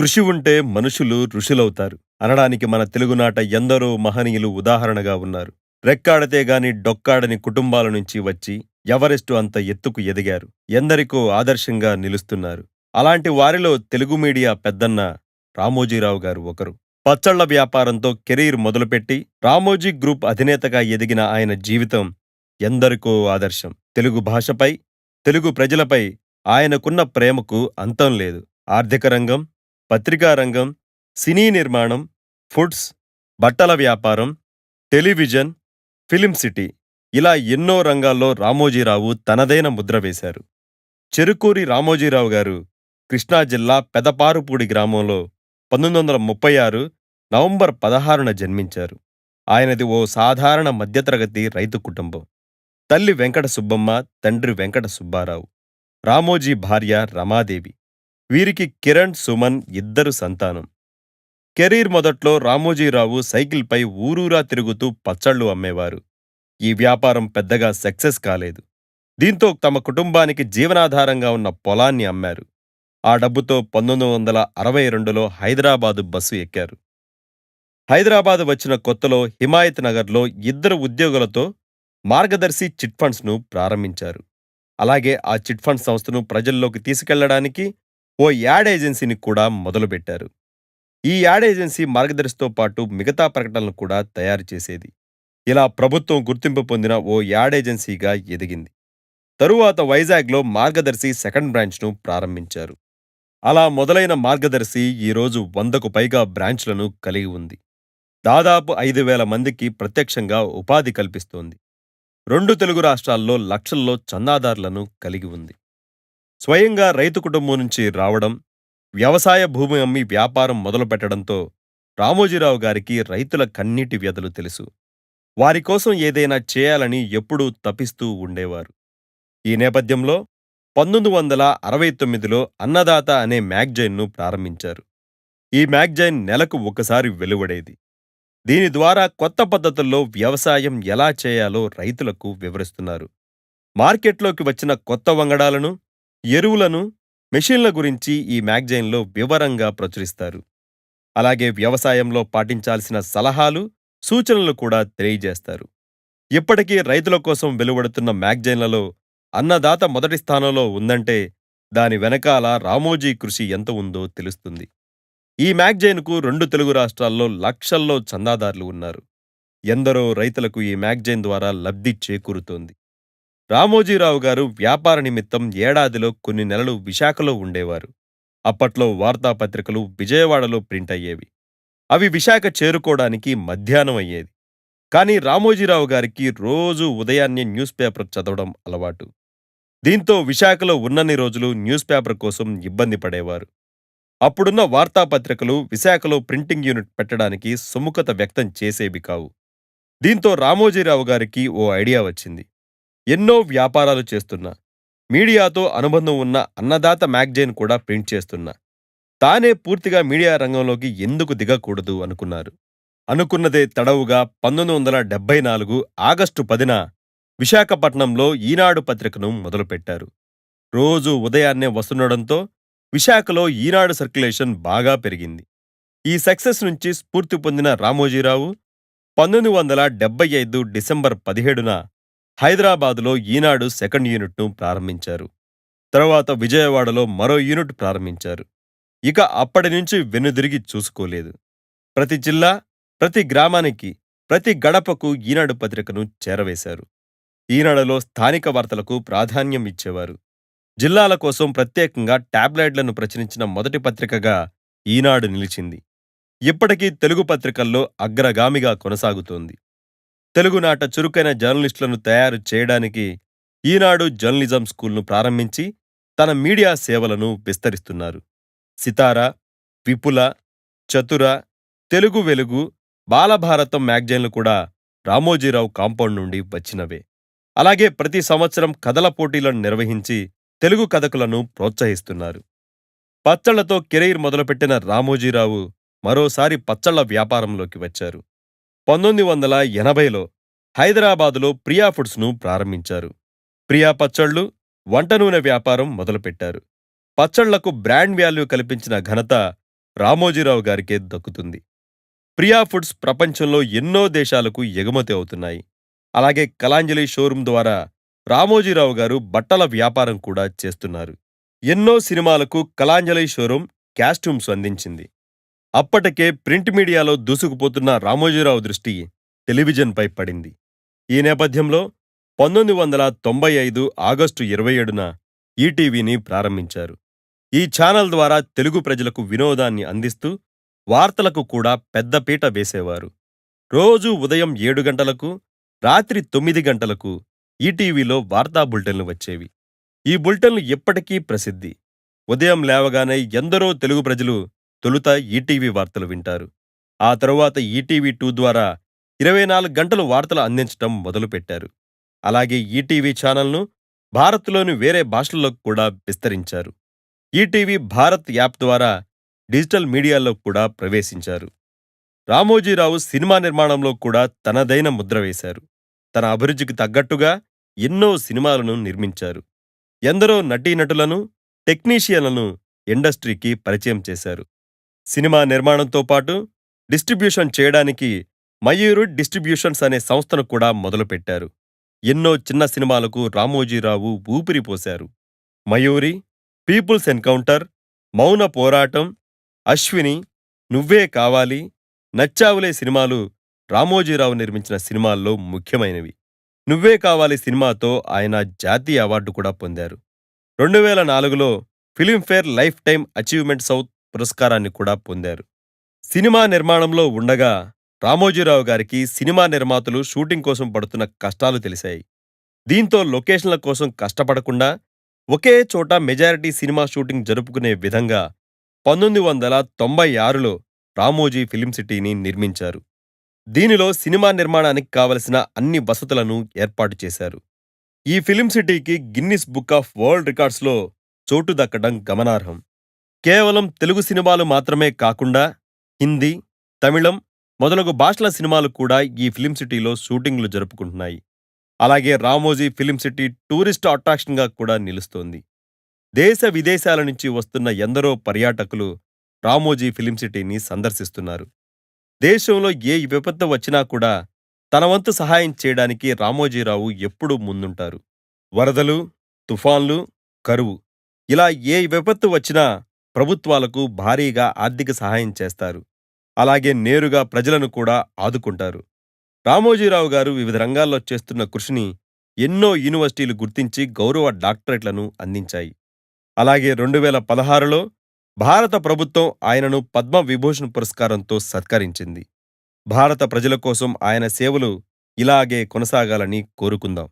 కృషి ఉంటే మనుషులు ఋషులవుతారు. అనడానికి మన తెలుగునాట ఎందరో మహనీయులు ఉదాహరణగా ఉన్నారు. రెక్కాడితే గాని డొక్కాడని కుటుంబాల నుంచి వచ్చి ఎవరెస్టు అంత ఎత్తుకు ఎదిగారు. ఎందరికో ఆదర్శంగా నిలుస్తున్నారు. అలాంటి వారిలో తెలుగు మీడియా పెద్దన్న రామోజీరావు గారు ఒకరు. పచ్చళ్ళ వ్యాపారంతో కెరీర్ మొదలుపెట్టి రామోజీ గ్రూప్ అధినేతగా ఎదిగిన ఆయన జీవితం ఎందరికో ఆదర్శం. తెలుగు భాషపై తెలుగు ప్రజలపై ఆయనకున్న ప్రేమకు అంతం లేదు. ఆర్థిక రంగం పత్రికారంగం సినీ నిర్మాణం ఫుడ్స్ బట్టల వ్యాపారం టెలివిజన్ ఫిలిం సిటీ ఇలా ఎన్నో రంగాల్లో రామోజీరావు తనదైన ముద్ర వేశారు. చెరుకూరి రామోజీరావు గారు కృష్ణా జిల్లా పెదపారుపూడి గ్రామంలో పంతొమ్మిది వందల ముప్పై ఆరు నవంబర్ పదహారున జన్మించారు. ఆయనది ఓ సాధారణ మధ్యతరగతి రైతు కుటుంబం. తల్లి వెంకట సుబ్బమ్మ తండ్రి వెంకట సుబ్బారావు రామోజీ భార్య రమాదేవి. వీరికి కిరణ్ సుమన్ ఇద్దరు సంతానం. కెరీర్ మొదట్లో రామోజీరావు సైకిల్పై ఊరూరా తిరుగుతూ పచ్చళ్ళు అమ్మేవారు. ఈ వ్యాపారం పెద్దగా సక్సెస్ కాలేదు. దీంతో తమ కుటుంబానికి జీవనాధారంగా ఉన్న పొలాన్ని అమ్మారు. ఆ డబ్బుతో పంతొమ్మిది వందల అరవై రెండులో హైదరాబాదు బస్సు ఎక్కారు. హైదరాబాద్ వచ్చిన కొత్తలో హిమాయత్ నగర్లో ఇద్దరు ఉద్యోగులతో మార్గదర్శి చిట్ ఫండ్స్ను ప్రారంభించారు. అలాగే ఆ చిట్ ఫండ్ సంస్థను ప్రజల్లోకి తీసుకెళ్ళడానికి ఓ యాడ్ ఏజెన్సీని కూడా మొదలుపెట్టారు. ఈ యాడ్ ఏజెన్సీ మార్గదర్శితో పాటు మిగతా ప్రకటనలు కూడా తయారు చేసేది. ఇలా ప్రభుత్వం గుర్తింపు పొందిన ఓ యాడ్ ఏజెన్సీగా ఎదిగింది. తరువాత వైజాగ్లో మార్గదర్శి సెకండ్ బ్రాంచ్ను ప్రారంభించారు. అలా మొదలైన మార్గదర్శి ఈరోజు వందకు పైగా బ్రాంచ్లను కలిగి ఉంది. దాదాపు ఐదు వేల మందికి ప్రత్యక్షంగా ఉపాధి కల్పిస్తోంది. రెండు తెలుగు రాష్ట్రాల్లో లక్షల్లో చందాదారులను కలిగి ఉంది. స్వయంగా రైతు కుటుంబం నుంచి రావడం వ్యవసాయ భూమి అమ్మి వ్యాపారం మొదలుపెట్టడంతో రామోజీరావు గారికి రైతుల కన్నీటి వ్యధలు తెలుసు. వారి కోసం ఏదైనా చేయాలని ఎప్పుడూ తపిస్తూ ఉండేవారు. ఈ నేపథ్యంలో పంతొమ్మిది వందల అరవై తొమ్మిదిలో అన్నదాత అనే మ్యాగ్జైన్ను ప్రారంభించారు. ఈ మ్యాగజైన్ నెలకు ఒకసారి వెలువడేది. దీని ద్వారా కొత్త పద్ధతుల్లో వ్యవసాయం ఎలా చేయాలో రైతులకు వివరిస్తున్నారు. మార్కెట్లోకి వచ్చిన కొత్త వంగడాలను ఎరువులను మెషిన్ల గురించి ఈ మ్యాగజైన్లో వివరంగా ప్రచురిస్తారు. అలాగే వ్యవసాయంలో పాటించాల్సిన సలహాలు సూచనలు కూడా తెలియజేస్తారు. ఇప్పటికీ రైతుల కోసం వెలువడుతున్న మ్యాగజైన్లలో అన్నదాత మొదటి స్థానంలో ఉందంటే దాని వెనకాల రామోజీ కృషి ఎంత ఉందో తెలుస్తుంది. ఈ మ్యాగజైన్కు రెండు తెలుగు రాష్ట్రాల్లో లక్షల్లో చందాదారులు ఉన్నారు. ఎందరో రైతులకు ఈ మ్యాగజైన్ ద్వారా లబ్ధి చేకూరుతోంది. రామోజీరావు గారు వ్యాపార నిమిత్తం ఏడాదిలో కొన్ని నెలలు విశాఖలో ఉండేవారు. అప్పట్లో వార్తాపత్రికలు విజయవాడలో ప్రింట్ అయ్యేవి. అవి విశాఖ చేరుకోవడానికి మధ్యాహ్నం అయ్యేది. కానీ రామోజీరావు గారికి రోజూ ఉదయాన్నే న్యూస్ పేపర్ చదవడం అలవాటు. దీంతో విశాఖలో ఉన్నన్ని రోజులు న్యూస్ పేపర్ కోసం ఇబ్బంది పడేవారు. అప్పుడున్న వార్తాపత్రికలు విశాఖలో ప్రింటింగ్ యూనిట్ పెట్టడానికి సుముఖత వ్యక్తం చేసేవి కావు. దీంతో రామోజీరావు గారికి ఓ ఐడియా వచ్చింది. ఎన్నో వ్యాపారాలు చేస్తున్నా మీడియాతో అనుబంధం ఉన్న అన్నదాత మ్యాగజైన్ కూడా ప్రింట్ చేస్తున్నా. తానే పూర్తిగా మీడియా రంగంలోకి ఎందుకు దిగకూడదు అనుకున్నారు. అనుకున్నదే తడవుగా పంతొమ్మిది వందల డెబ్బై నాలుగు ఆగస్టు పదిన విశాఖపట్నంలో ఈనాడు పత్రికను మొదలుపెట్టారు. రోజు ఉదయాన్నే వస్తుండడంతో విశాఖలో ఈనాడు సర్క్యులేషన్ బాగా పెరిగింది. ఈ సక్సెస్ నుంచి స్ఫూర్తి పొందిన రామోజీరావు పంతొమ్మిది వందల డెబ్బై ఐదు డిసెంబర్ పదిహేడున హైదరాబాదులో ఈనాడు సెకండ్ యూనిట్ను ప్రారంభించారు. తర్వాత విజయవాడలో మరో యూనిట్ ప్రారంభించారు. ఇక అప్పటి నుంచి వెనుదిరిగి చూసుకోలేదు. ప్రతి జిల్లా ప్రతి గ్రామానికి ప్రతి గడపకు ఈనాడు పత్రికను చేరవేశారు. ఈనాడులో స్థానిక వార్తలకు ప్రాధాన్యం ఇచ్చేవారు. జిల్లాల కోసం ప్రత్యేకంగా టాబ్లెట్లను ప్రచురించిన మొదటి పత్రికగా ఈనాడు నిలిచింది. ఇప్పటికీ తెలుగు పత్రికల్లో అగ్రగామిగా కొనసాగుతోంది. తెలుగునాట చురుకైన జర్నలిస్టులను తయారు చేయడానికి ఈనాడు జర్నలిజం స్కూల్ను ప్రారంభించి తన మీడియా సేవలను విస్తరిస్తున్నారు. సితార విపుల చతుర తెలుగు వెలుగు బాలభారతం మ్యాగజైన్లు కూడా రామోజీరావు కాంపౌండ్ నుండి వచ్చినవే. అలాగే ప్రతి సంవత్సరం కథల పోటీలను నిర్వహించి తెలుగు కథకులను ప్రోత్సహిస్తున్నారు. పచ్చళ్ళతో కెరీర్ మొదలుపెట్టిన రామోజీరావు మరోసారి పచ్చళ్ళ వ్యాపారంలోకి వచ్చారు. పంతొమ్మిది వందల ఎనభైలో హైదరాబాదులో ప్రియా ఫుడ్స్ను ప్రారంభించారు. ప్రియా పచ్చళ్ళు వంట నూనె వ్యాపారం మొదలుపెట్టారు. పచ్చళ్ళకు బ్రాండ్ వాల్యూ కల్పించిన ఘనత రామోజీరావు గారికే దక్కుతుంది. ప్రియా ఫుడ్స్ ప్రపంచంలో ఎన్నో దేశాలకు ఎగుమతి అవుతున్నాయి. అలాగే కలాంజలి షోరూం ద్వారా రామోజీరావు గారు బట్టల వ్యాపారం కూడా చేస్తున్నారు. ఎన్నో సినిమాలకు కలాంజలి షోరూం క్యాస్ట్యూమ్స్ అందించింది. అప్పటికే ప్రింట్ మీడియాలో దూసుకుపోతున్న రామోజీరావు దృష్టి టెలివిజన్పై పడింది. ఈ నేపథ్యంలో పంతొమ్మిది వందల తొంభై ఐదు ఆగస్టు ఇరవై ఏడున ఈటీవీని ప్రారంభించారు. ఈ ఛానల్ ద్వారా తెలుగు ప్రజలకు వినోదాన్ని అందిస్తూ వార్తలకు కూడా పెద్దపీట వేసేవారు. రోజూ ఉదయం ఏడు గంటలకు రాత్రి తొమ్మిది గంటలకు ఈటీవీలో వార్తా బులెటిన్లు వచ్చేవి. ఈ బులెటిన్లు ఎప్పటికీ ప్రసిద్ధి. ఉదయం లేవగానే ఎందరో తెలుగు ప్రజలు తొలుత ఈటీవీ వార్తలు వింటారు. ఆ తరువాత ఈటీవీ టూ ద్వారా ఇరవై నాలుగు గంటలు వార్తలు అందించడం మొదలుపెట్టారు. అలాగే ఈటీవీ ఛానల్ను భారత్లోని వేరే భాషల్లో కూడా విస్తరించారు. ఈటీవీ భారత్ యాప్ ద్వారా డిజిటల్ మీడియాలో కూడా ప్రవేశించారు. రామోజీరావు సినిమా నిర్మాణంలో కూడా తనదైన ముద్ర వేశారు. తన అభిరుచికి తగ్గట్టుగా ఎన్నో సినిమాలను నిర్మించారు. ఎందరో నటీనటులను టెక్నీషియన్లను ఇండస్ట్రీకి పరిచయం చేశారు. సినిమా నిర్మాణంతో పాటు డిస్ట్రిబ్యూషన్ చేయడానికి మయూరు డిస్ట్రిబ్యూషన్స్ అనే సంస్థను కూడా మొదలుపెట్టారు. ఎన్నో చిన్న సినిమాలకు రామోజీరావు ఊపిరిపోశారు మయూరి పీపుల్స్ ఎన్కౌంటర్ మౌన పోరాటం అశ్విని నువ్వే కావాలి నచ్చావులే సినిమాలు రామోజీరావు నిర్మించిన సినిమాల్లో ముఖ్యమైనవి. నువ్వే కావాలి సినిమాతో ఆయన జాతీయ అవార్డు కూడా పొందారు. రెండు వేల నాలుగులో Filmfare lifetime achievement south పురస్కారాన్ని కూడా పొందారు. సినిమా నిర్మాణంలో ఉండగా రామోజీరావు గారికి సినిమా నిర్మాతలు షూటింగ్ కోసం పడుతున్న కష్టాలు తెలిసాయి దీంతో లొకేషన్ల కోసం కష్టపడకుండా ఒకే చోట మెజారిటీ సినిమా షూటింగ్ జరుపుకునే విధంగా పంతొమ్మిది వందల తొంభై ఆరులో రామోజీ ఫిలిం సిటీని నిర్మించారు. దీనిలో సినిమా నిర్మాణానికి కావలసిన అన్ని వసతులను ఏర్పాటు చేశారు. ఈ ఫిలిం సిటీకి గిన్నిస్ బుక్ ఆఫ్ వరల్డ్ రికార్డ్స్లో చోటు దక్కడం గమనార్హం. కేవలం తెలుగు సినిమాలు మాత్రమే కాకుండా హిందీ తమిళం మొదలగు భాషల సినిమాలు కూడా ఈ ఫిలిం సిటీలో షూటింగ్లు జరుపుకుంటున్నాయి. అలాగే రామోజీ ఫిలిం సిటీ టూరిస్ట్ అట్రాక్షన్గా కూడా నిలుస్తోంది. దేశ విదేశాల నుంచి వస్తున్న ఎందరో పర్యాటకులు రామోజీ ఫిలిం సిటీని సందర్శిస్తున్నారు. దేశంలో ఏ విపత్తు వచ్చినా కూడా తన వంతు సహాయం చేయడానికి రామోజీరావు ఎప్పుడూ ముందుంటారు. వరదలు తుఫాన్లు కరువు ఇలా ఏ విపత్తు వచ్చినా ప్రభుత్వాలకు భారీగా ఆర్థిక సహాయం చేస్తారు. అలాగే నేరుగా ప్రజలను కూడా ఆదుకుంటారు. రామోజీరావు గారు వివిధ రంగాల్లో చేస్తున్న కృషిని ఎన్నో యూనివర్సిటీలు గుర్తించి గౌరవ డాక్టరేట్లను అందించాయి. అలాగే రెండు వేల పదహారులో భారత ప్రభుత్వం ఆయనను పద్మ విభూషణ్ పురస్కారంతో సత్కరించింది. భారత ప్రజల కోసం ఆయన సేవలు ఇలాగే కొనసాగాలని కోరుకుందాం.